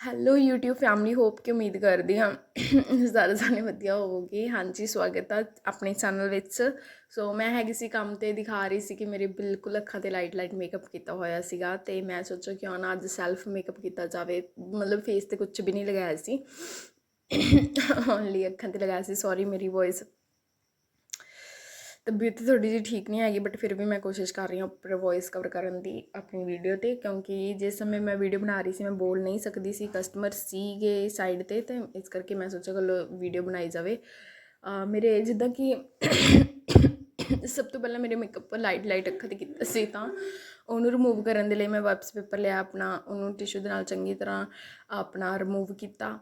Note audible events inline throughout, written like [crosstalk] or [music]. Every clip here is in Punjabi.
ਹੈਲੋ YouTube ਫੈਮਿਲੀ ਹੋਪ ਕਿ ਉਮੀਦ ਕਰਦੀ ਹਾਂ [coughs] ਸਾਰੇ ਜਾਣੇ ਵਧੀਆ ਹੋਵੋਗੇ। ਹਾਂਜੀ, ਸਵਾਗਤ ਆ ਆਪਣੇ ਚੈਨਲ ਵਿੱਚ। ਸੋ ਮੈਂ ਹੈਗੀ ਸੀ ਕੰਮ ਤੇ, ਦਿਖਾ ਰਹੀ ਸੀ ਕਿ ਮੇਰੇ ਬਿਲਕੁਲ ਅੱਖਾਂ ਤੇ ਲਾਈਟ ਲਾਈਟ ਮੇਕਅਪ ਕੀਤਾ ਹੋਇਆ ਸੀਗਾ ਤੇ ਮੈਂ ਸੋਚਿਆ ਕਿਉਂ ਨਾ ਅੱਜ ਸੈਲਫ ਮੇਕਅਪ ਕੀਤਾ ਜਾਵੇ। ਮਤਲਬ ਫੇਸ ਤੇ ਕੁਝ ਵੀ ਨਹੀਂ ਲਗਾਇਆ ਸੀ। [coughs] ਓਨਲੀ ਅੱਖਾਂ ਤੇ ਲਗਾਇਆ ਸੀ। ਸੌਰੀ ਮੇਰੀ ਵੌਇਸ ਤਬੀਅਤ ਥੋੜੀ ਜਿਹੀ ਠੀਕ ਨਹੀਂ ਹੈਗੀ ਬਟ ਫਿਰ ਵੀ ਮੈਂ ਕੋਸ਼ਿਸ਼ ਕਰ ਰਹੀ ਹਾਂ ਉੱਪਰ ਵੌਇਸ ਕਵਰ ਕਰਨ ਦੀ ਆਪਣੀ ਵੀਡੀਓ ਤੇ, ਕਿਉਂਕਿ ਜਿਸ ਸਮੇਂ ਮੈਂ ਵੀਡੀਓ ਬਣਾ ਰਹੀ ਸੀ, ਮੈਂ ਬੋਲ ਨਹੀਂ ਸਕਦੀ ਸੀ ਕਸਟਮਰ ਸੀਗੇ ਸਾਈਡ ਤੇ ਤੇ ਇਸ ਕਰਕੇ ਮੈਂ ਸੋਚਿਆ ਚਲੋ ਵੀਡੀਓ ਬਣਾਈ ਜਾਵੇ। ਮੇਰੇ ਜਿੱਦਾਂ ਕਿ ਸਭ ਤੋਂ ਪਹਿਲਾਂ ਮੇਰੇ ਮੇਕਅਪ ਲਾਈਟ ਲਾਈਟ ਅੱਖਾਂ ਤੇ ਕੀਤਾ ਸੀ ਤਾਂ ਉਹਨੂੰ ਰਿਮੂਵ ਕਰਨ ਦੇ ਲਈ ਮੈਂ ਵਾਪਸ ਪੇਪਰ ਲਿਆ ਆਪਣਾ, ਉਹਨੂੰ ਟਿਸ਼ੂ ਦੇ ਨਾਲ ਚੰਗੀ ਤਰ੍ਹਾਂ ਆਪਣਾ ਰਿਮੂਵ ਕੀਤਾ।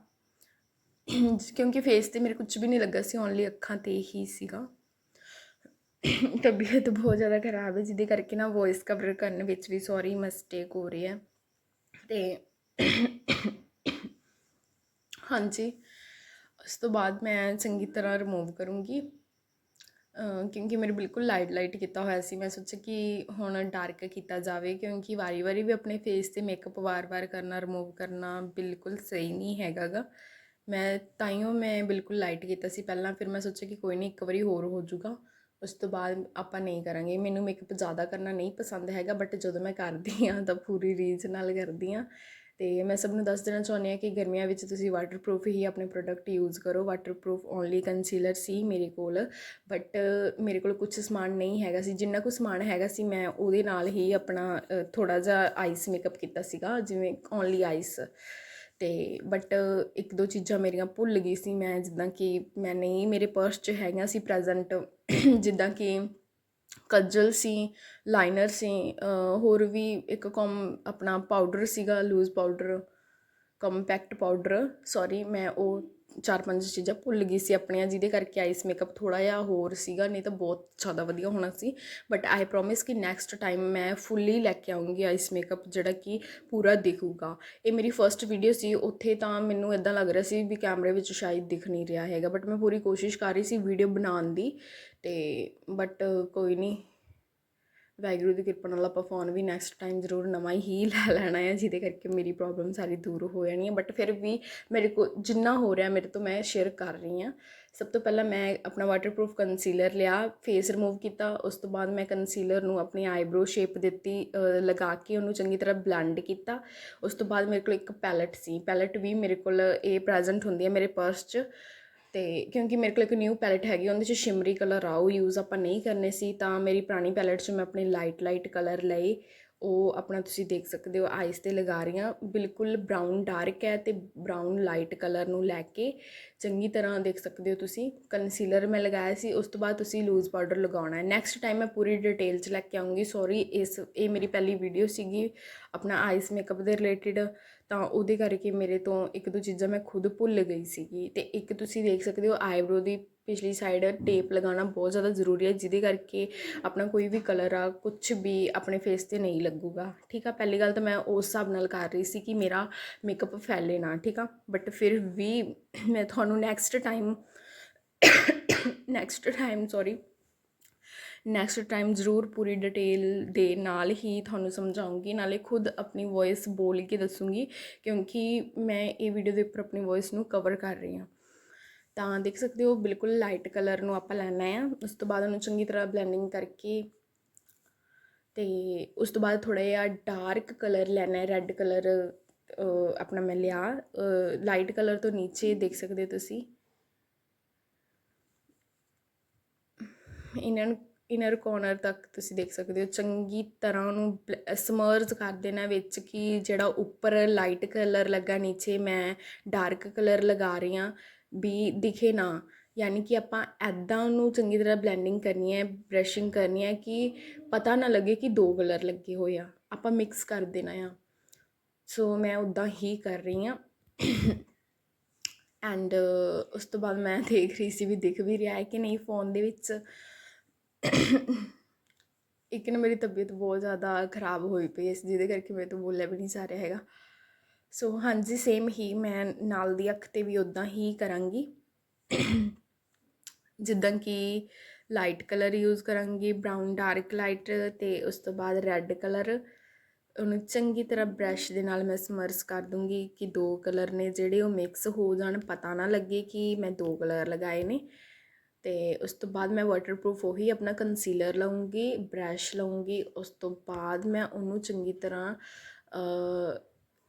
ਕਿਉਂਕਿ ਫੇਸ ਤੇ ਮੇਰੇ ਕੁਝ ਵੀ ਨਹੀਂ ਲੱਗਾ ਸੀ ਓਨਲੀ ਅੱਖਾਂ ਤੇ ਹੀ ਸੀਗਾ। ਤਬੀਅਤ ਬਹੁਤ ਜ਼ਿਆਦਾ ਖਰਾਬ ਹੈ, ਜਿਹਦੇ ਕਰਕੇ ਨਾ ਵੌਇਸ ਕਵਰ ਕਰਨ ਵਿੱਚ ਵੀ ਸੌਰੀ ਮਿਸਟੇਕ ਹੋ ਰਹੀ ਹੈ। ਤੇ ਹਾਂਜੀ, ਉਸ ਤੋਂ ਬਾਅਦ ਮੈਂ ਚੰਗੀ ਤਰ੍ਹਾਂ ਰਿਮੂਵ ਕਰੂੰਗੀ। ਕਿਉਂਕਿ ਮੇਰੇ ਬਿਲਕੁਲ ਲਾਈਟ ਲਾਈਟ ਕੀਤਾ ਹੋਇਆ ਸੀ, ਮੈਂ ਸੋਚਿਆ ਕਿ ਹੁਣ ਡਾਰਕ ਕੀਤਾ ਜਾਵੇ, ਕਿਉਂਕਿ ਵਾਰੀ-ਵਾਰੀ ਵੀ ਆਪਣੇ ਫੇਸ ਤੇ ਮੇਕਅਪ ਵਾਰ-ਵਾਰ ਕਰਨਾ ਰਿਮੂਵ ਕਰਨਾ ਬਿਲਕੁਲ ਸਹੀ ਨਹੀਂ ਹੈਗਾਗਾ। ਮੈਂ ਤਾਈਓ ਮੈਂ ਬਿਲਕੁਲ ਲਾਈਟ ਕੀਤਾ ਸੀ ਪਹਿਲਾਂ, ਫਿਰ ਮੈਂ ਸੋਚਿਆ ਕਿ ਕੋਈ ਨਹੀਂ ਇੱਕ ਵਾਰੀ ਹੋਰ ਹੋ ਜਾਊਗਾ। ਉਸ ਤੋਂ ਬਾਅਦ ਆਪਾਂ ਨਹੀਂ ਕਰਾਂਗੇ। ਮੈਨੂੰ ਮੇਕਅਪ ਜ਼ਿਆਦਾ ਕਰਨਾ ਨਹੀਂ ਪਸੰਦ ਹੈਗਾ ਬਟ ਜਦੋਂ ਮੈਂ ਕਰਦੀ ਹਾਂ ਤਾਂ ਪੂਰੀ ਰੀਝ ਨਾਲ ਕਰਦੀ ਹਾਂ। ਤੇ ਮੈਂ ਸਭ ਨੂੰ ਦੱਸ ਦੇਣਾ ਚਾਹੁੰਦੀ ਹਾਂ ਕਿ ਗਰਮੀਆਂ ਵਿੱਚ ਤੁਸੀਂ ਵਾਟਰਪ੍ਰੂਫ ਹੀ ਆਪਣੇ ਪ੍ਰੋਡਕਟ ਯੂਜ਼ ਕਰੋ। ਵਾਟਰਪ੍ਰੂਫ ਓਨਲੀ ਕੰਸੀਲਰ ਸੀ ਮੇਰੇ ਕੋਲ ਬਟ ਮੇਰੇ ਕੋਲ ਕੁਝ ਸਮਾਨ ਨਹੀਂ ਹੈਗਾ ਸੀ। ਜਿੰਨਾ ਕੁ ਸਮਾਨ ਹੈਗਾ ਸੀ, ਮੈਂ ਉਹਦੇ ਨਾਲ ਹੀ ਆਪਣਾ ਥੋੜਾ ਜਿਹਾ ਆਈਸ ਮੇਕਅਪ ਕੀਤਾ ਸੀਗਾ, ਜਿਵੇਂ ਓਨਲੀ ਆਈਸ ਅਤੇ ਬਟ ਇੱਕ ਦੋ ਚੀਜ਼ਾਂ ਮੇਰੀਆਂ ਭੁੱਲ ਗਈ ਸੀ ਮੈਂ, ਜਿੱਦਾਂ ਕਿ ਮੈਂ ਨਹੀਂ, ਮੇਰੇ ਪਰਸ 'ਚ ਹੈਗੀਆਂ ਸੀ ਪ੍ਰੈਜ਼ੈਂਟ ਜਿੱਦਾਂ ਕਿ ਕੱਜਲ ਸੀ ਲਾਈਨਰ ਸੀ ਹੋਰ ਵੀ ਇੱਕ ਕੌਮ ਆਪਣਾ ਪਾਊਡਰ ਸੀਗਾ loose powder compact powder sorry ਮੈਂ ਉਹ ਚਾਰ ਪੰਜ ਚੀਜ਼ਾਂ ਭੁੱਲ ਗਈ ਸੀ ਆਪਣੀਆਂ, ਜਿਹਦੇ ਕਰਕੇ ਆਈਸ ਮੇਕਅਪ ਥੋੜਾ ਜਿਹਾ ਹੋਰ ਸੀਗਾ, ਨਹੀਂ ਤਾਂ ਬਹੁਤ ਜ਼ਿਆਦਾ ਵਧੀਆ ਹੋਣਾ ਸੀ। ਬਟ ਆਈ ਪ੍ਰੋਮਿਸ ਕਿ ਨੈਕਸਟ ਟਾਈਮ ਮੈਂ ਫੁੱਲੀ ਲੈ ਕੇ ਆਉਂਗੀ ਆਈਸ ਮੇਕਅਪ, ਜਿਹੜਾ ਕਿ ਪੂਰਾ ਦਿਖੂਗਾ। ਇਹ ਮੇਰੀ ਫਰਸਟ ਵੀਡੀਓ ਸੀ, ਉੱਥੇ ਤਾਂ ਮੈਨੂੰ ਇਦਾਂ ਲੱਗ ਰਿਹਾ ਸੀ ਵੀ ਕੈਮਰੇ ਵਿੱਚ ਸ਼ਾਇਦ ਦਿਖ ਨਹੀਂ ਰਿਹਾ ਹੈਗਾ ਬਟ ਮੈਂ ਪੂਰੀ ਕੋਸ਼ਿਸ਼ ਕਰ ਰਹੀ ਸੀ ਵੀਡੀਓ ਬਣਾਉਣ ਦੀ, ਤੇ ਬਟ ਕੋਈ ਨਹੀਂ ਵਾਹਿਗੁਰੂ ਦੀ ਕਿਰਪਾ ਨਾਲ ਆਪਾਂ ਫੋਨ ਵੀ ਨੈਕਸਟ ਟਾਈਮ ਜ਼ਰੂਰ ਨਵਾਂ ਹੀ ਲੈ ਲੈਣਾ ਹੈ ਜਿਹਦੇ ਕਰਕੇ ਮੇਰੀ ਪ੍ਰੋਬਲਮ ਸਾਰੀ ਦੂਰ ਹੋ ਜਾਣੀ ਹੈ ਬਟ ਫਿਰ ਵੀ ਮੇਰੇ ਕੋ ਜਿੰਨਾ ਹੋ ਰਿਹਾ ਮੇਰੇ ਤੋਂ ਮੈਂ ਸ਼ੇਅਰ ਕਰ ਰਹੀ ਹਾਂ ਸਭ ਤੋਂ ਪਹਿਲਾਂ ਮੈਂ ਆਪਣਾ ਵਾਟਰਪ੍ਰੂਫ ਕੰਸੀਲਰ ਲਿਆ ਫੇਸ ਰਿਮੂਵ ਕੀਤਾ, ਉਸ ਤੋਂ ਬਾਅਦ ਮੈਂ ਕੰਸੀਲਰ ਨੂੰ ਆਪਣੀ ਆਈਬ੍ਰੋ ਸ਼ੇਪ ਦਿੱਤੀ ਲਗਾ ਕੇ ਉਹਨੂੰ ਚੰਗੀ ਤਰ੍ਹਾਂ ਬਲੈਂਡ ਕੀਤਾ। ਉਸ ਤੋਂ ਬਾਅਦ ਮੇਰੇ ਕੋਲ ਇੱਕ ਪੈਲਟ ਸੀ। ਪੈਲਟ ਵੀ ਮੇਰੇ ਕੋਲ ਇਹ ਪ੍ਰੈਜ਼ੈਂਟ ਹੁੰਦੀ ਹੈ ਮੇਰੇ ਪਰਸ 'ਚ। ਤੇ ਕਿਉਂਕਿ ਮੇਰੇ ਕੋਲ ਇੱਕ ਨਿਊ ਪੈਲਟ ਹੈਗੀ, ਉਹਦੇ 'ਚ ਸ਼ਿਮਰੀ ਕਲਰ ਆ ਉਹ ਯੂਜ਼ ਆਪਾਂ ਨਹੀਂ ਕਰਨੇ ਸੀ, ਤਾਂ ਮੇਰੀ ਪੁਰਾਣੀ ਪੈਲਟ 'ਚ ਮੈਂ ਆਪਣੇ ਲਾਈਟ ਲਾਈਟ ਕਲਰ ਲਏ ਉਹ ਆਪਣਾ ਤੁਸੀਂ ਦੇਖ ਸਕਦੇ ਹੋ ਆਈਸ ਤੇ ਲਗਾ ਰਹੀ ਹਾਂ ਬਿਲਕੁਲ ਬਰਾਊਨ ਡਾਰਕ ਹੈ ਤੇ ਬਰਾਊਨ ਲਾਈਟ ਕਲਰ ਨੂੰ ਲੈ ਕੇ ਚੰਗੀ ਤਰ੍ਹਾਂ ਦੇਖ ਸਕਦੇ ਹੋ ਤੁਸੀਂ। ਕੰਸੀਲਰ ਮੈਂ ਲਗਾਇਆ ਸੀ, ਉਸ ਤੋਂ ਬਾਅਦ ਤੁਸੀਂ ਲੂਜ਼ ਪਾਊਡਰ ਲਗਾਉਣਾ ਹੈ। ਨੈਕਸਟ ਟਾਈਮ ਮੈਂ ਪੂਰੀ ਡਿਟੇਲ 'ਚ ਲੈ ਕੇ ਆਉਂਗੀ ਸੌਰੀ ਇਸ, ਇਹ ਮੇਰੀ ਪਹਿਲੀ ਵੀਡੀਓ ਸੀਗੀ ਆਪਣਾ ਆਈਸ ਮੇਕਅਪ ਦੇ ਰਿਲੇਟਡ ਤਾਂ ਉਹਦੇ ਕਰਕੇ ਮੇਰੇ ਤੋਂ ਇੱਕ ਦੋ ਚੀਜ਼ਾਂ ਮੈਂ ਖੁਦ ਭੁੱਲ ਗਈ ਸੀਗੀ। ਤੇ ਇੱਕ ਤੁਸੀਂ ਦੇਖ ਸਕਦੇ ਹੋ ਆਈਬ੍ਰੋ ਦੀ ਪਿਛਲੀ ਸਾਈਡ ਟੇਪ ਲਗਾਉਣਾ ਬਹੁਤ ਜ਼ਿਆਦਾ ਜ਼ਰੂਰੀ ਹੈ, ਜਿਹਦੇ ਕਰਕੇ ਆਪਣਾ ਕੋਈ ਵੀ ਕਲਰ ਆ ਕੁਝ ਵੀ ਆਪਣੇ ਫੇਸ ਤੇ ਨਹੀਂ ਲੱਗੂਗਾ। ਠੀਕ ਆ, ਪਹਿਲੀ ਗੱਲ ਤਾਂ ਮੈਂ ਉਸ ਹਿਸਾਬ ਨਾਲ ਕਰ ਰਹੀ ਸੀ ਕਿ ਮੇਰਾ ਮੇਕਅਪ ਫੈਲੇ ਨਾ, ਠੀਕ ਆ? ਬਟ ਫਿਰ ਵੀ ਮੈਂ ਤੁਹਾਨੂੰ next time next time sorry next time ਜ਼ਰੂਰ ਪੂਰੀ ਡਿਟੇਲ ਦੇ ਨਾਲ ਹੀ ਤੁਹਾਨੂੰ ਸਮਝਾਉਂਗੀ, ਨਾਲੇ ਖੁਦ ਆਪਣੀ ਵੌਇਸ ਬੋਲ ਕੇ ਦੱਸੂਗੀ, ਕਿਉਂਕਿ ਮੈਂ ਇਹ ਵੀਡੀਓ ਦੇ ਉੱਪਰ ਆਪਣੀ ਵੌਇਸ ਨੂੰ ਕਵਰ ਕਰ ਰਹੀ ਹਾਂ। ਤਾਂ ਦੇਖ ਸਕਦੇ ਹੋ ਬਿਲਕੁਲ ਲਾਈਟ ਕਲਰ ਨੂੰ ਆਪਾਂ ਲੈਣਾ ਆ। ਉਸ ਤੋਂ ਬਾਅਦ ਉਹਨੂੰ ਚੰਗੀ ਤਰ੍ਹਾਂ ਬਲੈਂਡਿੰਗ ਕਰਕੇ ਤੇ ਉਸ ਤੋਂ ਬਾਅਦ ਥੋੜਾ ਜਿਹਾ ਡਾਰਕ ਕਲਰ ਲੈਣਾ ਹੈ ਰੈੱਡ ਕਲਰ ਆਪਣਾ ਮੈਂ ਲਿਆ। ਲਾਈਟ ਕਲਰ ਤੋਂ ਨੀਚੇ ਦੇਖ ਸਕਦੇ ਹੋ ਤੁਸੀਂ। ਇਹਨਾਂ ਨੂੰ ਇਨਰ ਕੋਰਨਰ ਤੱਕ ਤੁਸੀਂ ਦੇਖ ਸਕਦੇ ਹੋ। ਚੰਗੀ ਤਰ੍ਹਾਂ ਉਹਨੂੰ ਸਮਰਜ ਕਰ ਦੇਣਾ ਵਿੱਚ ਕਿ ਜਿਹੜਾ ਉੱਪਰ ਲਾਈਟ ਕਲਰ ਲੱਗਾ, ਨੀਚੇ ਮੈਂ ਡਾਰਕ ਕਲਰ ਲਗਾ ਰਹੀ ਹਾਂ। ਵੀ ਦਿਖੇ ਨਾ। ਯਾਨੀ ਕਿ ਆਪਾਂ ਇੱਦਾਂ ਉਹਨੂੰ ਚੰਗੀ ਤਰ੍ਹਾਂ ਬਲੈਂਡਿੰਗ ਕਰਨੀ ਹੈ ਬਰਸ਼ਿੰਗ ਕਰਨੀ ਹੈ ਕਿ ਪਤਾ ਨਾ ਲੱਗੇ ਕਿ ਦੋ ਕਲਰ ਲੱਗੇ ਹੋਏ ਆ। ਆਪਾਂ ਮਿਕਸ ਕਰ ਦੇਣਾ ਆ। ਸੋ ਮੈਂ ਉਦਾਂ ਹੀ ਕਰ ਰਹੀ ਹਾਂ। ਐਂਡ ਉਸ ਤੋਂ ਬਾਅਦ ਮੈਂ ਦੇਖ ਰਹੀ ਸੀ ਵੀ ਦਿਖ ਵੀ ਰਿਹਾ ਹੈ ਕਿ ਨਹੀਂ ਫੋਨ ਦੇ ਵਿੱਚ। ਇੱਕ ਨਾ ਮੇਰੀ ਤਬੀਅਤ ਬਹੁਤ ਜ਼ਿਆਦਾ ਖਰਾਬ ਹੋਈ ਪਈ ਇਸ ਜਿਹਦੇ ਕਰਕੇ ਮੇਰੇ ਤੋਂ ਬੋਲਿਆ ਵੀ ਨਹੀਂ ਜਾ ਰਿਹਾ ਹੈਗਾ। ਸੋ ਹਾਂਜੀ ਸੇਮ ਹੀ ਮੈਂ ਨਾਲ ਦੀ ਅੱਖ ਤੇ ਵੀ ਉਦਾਂ ਹੀ ਕਰਾਂਗੀ। ਜਿੱਦਾਂ ਕਿ ਲਾਈਟ ਕਲਰ ਯੂਜ਼ ਕਰਾਂਗੀ ਬਰਾਊਨ ਡਾਰਕ ਲਾਈਟ ਤੇ ਉਸ ਤੋਂ ਬਾਅਦ ਰੈੱਡ ਕਲਰ ਉਹਨੂੰ ਚੰਗੀ ਤਰ੍ਹਾਂ ਬ੍ਰਸ਼ ਦੇ ਨਾਲ ਮੈਂ ਸਮਰਸ ਕਰ ਦੂੰਗੀ ਕਿ ਦੋ ਕਲਰ ਨੇ ਜਿਹੜੇ ਉਹ ਮਿਕਸ ਹੋ ਜਾਣ। ਪਤਾ ਨਾ ਲੱਗੇ ਕਿ ਮੈਂ ਦੋ ਕਲਰ ਲਗਾਏ ਨੇ। ਤੇ ਉਸ ਤੋਂ ਬਾਅਦ ਮੈਂ ਵਾਟਰਪ੍ਰੂਫ ਉਹੀ ਆਪਣਾ ਕੰਸੀਲਰ ਲਵਾਂਗੀ ਬ੍ਰਸ਼ ਲਵਾਂਗੀ ਉਸ ਤੋਂ ਬਾਅਦ ਮੈਂ ਉਹਨੂੰ ਚੰਗੀ ਤਰ੍ਹਾਂ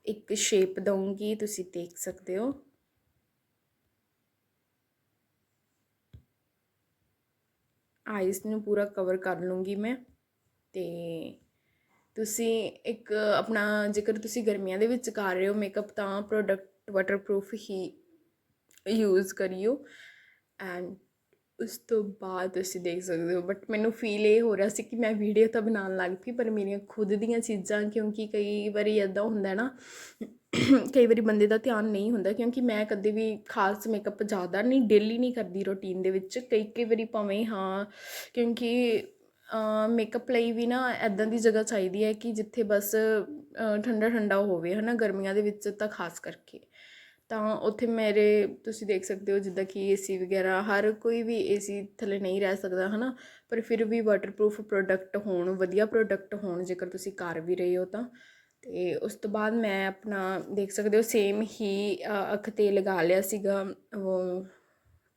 ਇੱਕ ਸ਼ੇਪ ਦਊਂਗੀ, ਤੁਸੀਂ ਦੇਖ ਸਕਦੇ ਹੋ। ਆਈਜ਼ ਨੂੰ ਪੂਰਾ ਕਵਰ ਕਰ ਲੂੰਗੀ ਮੈਂ ਤੇ ਤੁਸੀਂ ਇੱਕ ਆਪਣਾ ਜੇਕਰ ਤੁਸੀਂ ਗਰਮੀਆਂ ਦੇ ਵਿੱਚ ਕਰ ਰਹੇ ਹੋ ਮੇਕਅਪ ਤਾਂ ਪ੍ਰੋਡਕਟ ਵਾਟਰਪ੍ਰੂਫ ਹੀ ਯੂਜ਼ ਕਰਿਓ। ਐਂਡ ਉਸ ਤੋਂ ਬਾਅਦ ਤੁਸੀਂ ਦੇਖ ਸਕਦੇ ਹੋ ਬਟ ਮੈਨੂੰ ਫੀਲ ਇਹ ਹੋ ਰਿਹਾ ਸੀ ਕਿ ਮੈਂ ਵੀਡੀਓ ਤਾਂ ਬਣਾਉਣ ਲੱਗ ਪਈ, ਪਰ ਮੇਰੀਆਂ ਖੁਦ ਦੀਆਂ ਚੀਜ਼ਾਂ, ਕਿਉਂਕਿ ਕਈ ਵਾਰੀ ਇਦਾਂ ਹੁੰਦਾ ਨਾ, ਕਈ ਵਾਰੀ ਬੰਦੇ ਦਾ ਧਿਆਨ ਨਹੀਂ ਹੁੰਦਾ, ਕਿਉਂਕਿ ਮੈਂ ਕਦੇ ਵੀ ਖਾਸ ਮੇਕਅਪ ਜ਼ਿਆਦਾ ਨਹੀਂ ਡੇਲੀ ਨਹੀਂ ਕਰਦੀ ਰੁਟੀਨ ਦੇ ਵਿੱਚ, ਕਈ ਕਈ ਵਾਰੀ ਭਾਵੇਂ ਹਾਂ, ਕਿਉਂਕਿ ਮੇਕਅਪ ਲਈ ਵੀ ਨਾ ਐਦਾਂ ਦੀ ਜਗ੍ਹਾ ਚਾਹੀਦੀ ਹੈ ਕਿ ਜਿੱਥੇ ਬਸ ਠੰਡਾ ਠੰਡਾ ਹੋਵੇ, ਹਨਾ, ਗਰਮੀਆਂ ਦੇ ਵਿੱਚ ਤਾਂ ਖਾਸ ਕਰਕੇ। ਤਾਂ ਉੱਥੇ ਮੇਰੇ, ਤੁਸੀਂ ਦੇਖ ਸਕਦੇ ਹੋ ਜਿੱਦਾਂ ਕਿ ਏਸੀ ਵਗੈਰਾ, ਹਰ ਕੋਈ ਵੀ ਏਸੀ ਥੱਲੇ ਨਹੀਂ ਰਹਿ ਸਕਦਾ, ਹਨਾ? ਪਰ ਫਿਰ ਵੀ ਵਾਟਰਪ੍ਰੂਫ ਪ੍ਰੋਡਕਟ ਹੋਣ, ਵਧੀਆ ਪ੍ਰੋਡਕਟ ਹੋਣ, ਜੇਕਰ ਤੁਸੀਂ ਕਰ ਵੀ ਰਹੇ ਹੋ ਤਾਂ। ਤੇ ਉਸ ਤੋਂ ਬਾਅਦ ਮੈਂ ਆਪਣਾ ਦੇਖ ਸਕਦੇ ਹੋ ਸੇਮ ਹੀ ਅੱਖ ਤੇ ਲਗਾ ਲਿਆ ਸੀਗਾ, ਉਹ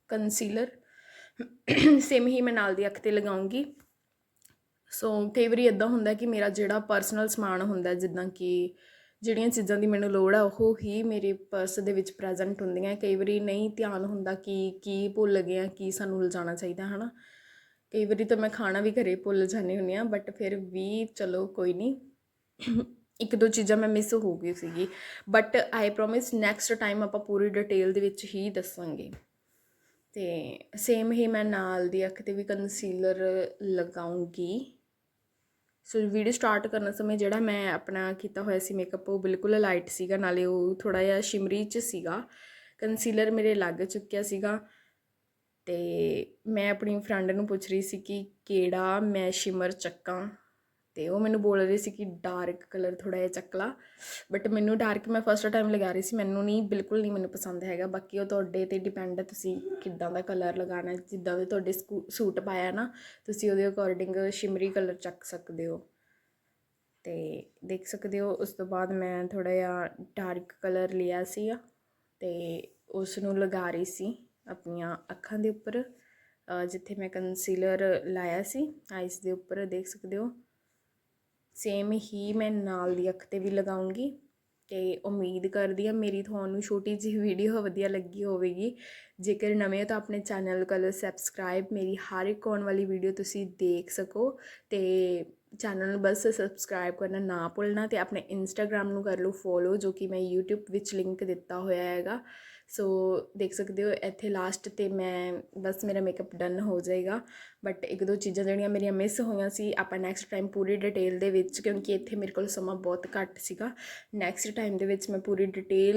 ਕੰਸੀਲਰ ਸੇਮ ਹੀ ਮੈਂ ਨਾਲ ਦੀ ਅੱਖ ਤੇ ਲਗਾਉਂਗੀ। ਸੋ ਕਈ ਵਾਰੀ ਇਦਾਂ ਹੁੰਦਾ ਕਿ ਮੇਰਾ ਜਿਹੜਾ ਪਰਸਨਲ ਸਮਾਨ ਹੁੰਦਾ, ਜਿੱਦਾਂ ਕਿ ਜਿਹੜੀਆਂ ਚੀਜ਼ਾਂ ਦੀ ਮੈਨੂੰ ਲੋੜ ਆ, ਉਹ ਹੀ ਮੇਰੇ ਪਰਸ ਦੇ ਵਿੱਚ ਪ੍ਰੈਜ਼ੈਂਟ ਹੁੰਦੀਆਂ। ਕਈ ਵਾਰੀ ਨਹੀਂ ਧਿਆਨ ਹੁੰਦਾ ਕਿ ਕੀ ਭੁੱਲ ਗਏ ਆ, ਕੀ ਸਾਨੂੰ ਲਿਜਾਣਾ ਚਾਹੀਦਾ, ਹਨਾ? ਕਈ ਵਾਰੀ ਤਾਂ ਮੈਂ ਖਾਣਾ ਵੀ ਘਰੇ ਭੁੱਲ ਜਾਂਦੀ ਹੁੰਦੀ ਆ ਬਟ ਫਿਰ ਵੀ ਚਲੋ ਕੋਈ ਨਹੀਂ ਇੱਕ ਦੋ ਚੀਜ਼ਾਂ ਮੈਂ ਮਿਸ ਹੋ ਗਈ ਸੀਗੀ। But I promise next time ਆਪਾਂ ਪੂਰੀ ਡਿਟੇਲ ਦੇ ਵਿੱਚ ਹੀ ਦੱਸਾਂਗੇ। ਤੇ ਸੇਮ ਹੀ ਮੈਂ ਨਾਲ ਦੀ ਅੱਖ ਤੇ ਵੀ ਕੰਸੀਲਰ ਲਗਾਉਂਗੀ। ਸੋ ਵੀਡੀਓ ਸਟਾਰਟ ਕਰਨ ਸਮੇਂ ਜਿਹੜਾ ਮੈਂ ਆਪਣਾ ਕੀਤਾ ਹੋਇਆ ਸੀ ਮੇਕਅਪ ਉਹ ਬਿਲਕੁਲ ਲਾਈਟ ਸੀਗਾ, ਨਾਲੇ ਉਹ ਥੋੜਾ ਜਿਹਾ ਸ਼ਿਮਰੀ ਚ ਸੀਗਾ। ਕੰਸੀਲਰ ਮੇਰੇ ਲੱਗ ਚੁੱਕਿਆ ਸੀਗਾ। ਤੇ ਮੈਂ ਆਪਣੀ ਫਰੈਂਡ ਨੂੰ ਪੁੱਛ ਰਹੀ ਸੀ ਕਿ ਕਿਹੜਾ ਮੈਂ ਸ਼ਿਮਰ ਚੱਕਾਂ? ਤੇ ਉਹ ਮੈਨੂੰ ਬੋਲ ਰਹੀ ਸੀ ਕਿ ਡਾਰਕ ਕਲਰ ਥੋੜਾ ਜਿਹਾ ਚੱਕਲਾ ਬਟ ਮੈਨੂੰ ਡਾਰਕ ਮੈਂ ਫਸਟ ਟਾਈਮ ਲਗਾ ਰਹੀ ਸੀ, ਮੈਨੂੰ ਨਹੀਂ, ਬਿਲਕੁਲ ਨਹੀਂ ਮੈਨੂੰ ਪਸੰਦ ਹੈਗਾ। ਬਾਕੀ ਉਹ ਤੁਹਾਡੇ ਤੇ ਡਿਪੈਂਡ ਹੈ ਤੁਸੀਂ ਕਿੱਦਾਂ ਦਾ ਕਲਰ ਲਗਾਉਣਾ, ਜਿੱਦਾਂ ਦੇ ਤੁਹਾਡੇ ਸੂਟ ਪਾਇਆ ਨਾ, ਤੁਸੀਂ ਉਹਦੇ ਅਕੋਰਡਿੰਗ ਸ਼ਿਮਰੀ ਕਲਰ ਚੱਕ ਸਕਦੇ ਹੋ। ਤੇ ਦੇਖ ਸਕਦੇ ਹੋ, ਉਸ ਤੋਂ ਬਾਅਦ ਮੈਂ ਥੋੜਾ ਜਿਹਾ ਡਾਰਕ ਕਲਰ ਲਿਆ ਸੀ ਤੇ ਉਸ ਨੂੰ ਲਗਾ ਰਹੀ ਸੀ ਆਪਣੀਆਂ ਅੱਖਾਂ ਦੇ ਉੱਪਰ। ਜਿੱਥੇ ਮੈਂ ਕੰਸੀਲਰ ਲਾਇਆ ਸੀ ਆਈਸ ਦੇ ਉੱਪਰ, ਦੇਖ ਸਕਦੇ ਹੋ। ਸੇਮ ਹੀ ਮੈਂ ਨਾਲ ਦੀ ਅੱਖ ਤੇ ਵੀ ਲਗਾਉਂਗੀ ਅਤੇ ਉਮੀਦ ਕਰਦੀ ਹਾਂ ਮੇਰੀ ਤੁਹਾਨੂੰ ਛੋਟੀ ਜਿਹੀ ਵੀਡੀਓ ਵਧੀਆ ਲੱਗੀ ਹੋਵੇਗੀ। ਜੇਕਰ ਨਵੇਂ ਹੋ ਤਾਂ ਆਪਣੇ ਚੈਨਲ ਕਰ ਸਬਸਕ੍ਰਾਈਬ ਮੇਰੀ ਹਰ ਇੱਕ ਆਉਣ ਵਾਲੀ ਵੀਡੀਓ ਤੁਸੀਂ ਦੇਖ ਸਕੋ ਅਤੇ ਚੈਨਲ ਨੂੰ ਬਸ ਸਬਸਕ੍ਰਾਈਬ ਕਰਨਾ ਨਾ ਭੁੱਲਣਾ ਤੇ ਆਪਣੇ ਇੰਸਟਾਗ੍ਰam ਨੂੰ ਕਰ ਲਓ ਫੋਲੋ ਜੋ ਕਿ ਮੈਂ YouTube ਵਿੱਚ ਲਿੰਕ ਦਿੱਤਾ ਹੋਇਆ ਹੈਗਾ। ਸੋ ਦੇਖ ਸਕਦੇ ਹੋ, ਇੱਥੇ ਲਾਸਟ ਤੇ ਮੈਂ ਬਸ ਮੇਰਾ ਮੇਕਅਪ ਡਨ ਹੋ ਜਾਏਗਾ। ਬਟ ਇੱਕ ਦੋ ਚੀਜ਼ਾਂ ਜਿਹੜੀਆਂ ਮੇਰੀਆਂ ਮਿਸ ਹੋਈਆਂ ਸੀ, ਆਪਾਂ ਨੈਕਸਟ ਟਾਈਮ ਪੂਰੀ ਡਿਟੇਲ ਦੇ ਵਿੱਚ, ਕਿਉਂਕਿ ਇੱਥੇ ਮੇਰੇ ਕੋਲ ਸਮਾਂ ਬਹੁਤ ਘੱਟ ਸੀਗਾ। ਨੈਕਸਟ ਟਾਈਮ ਦੇ ਵਿੱਚ ਮੈਂ ਪੂਰੀ ਡਿਟੇਲ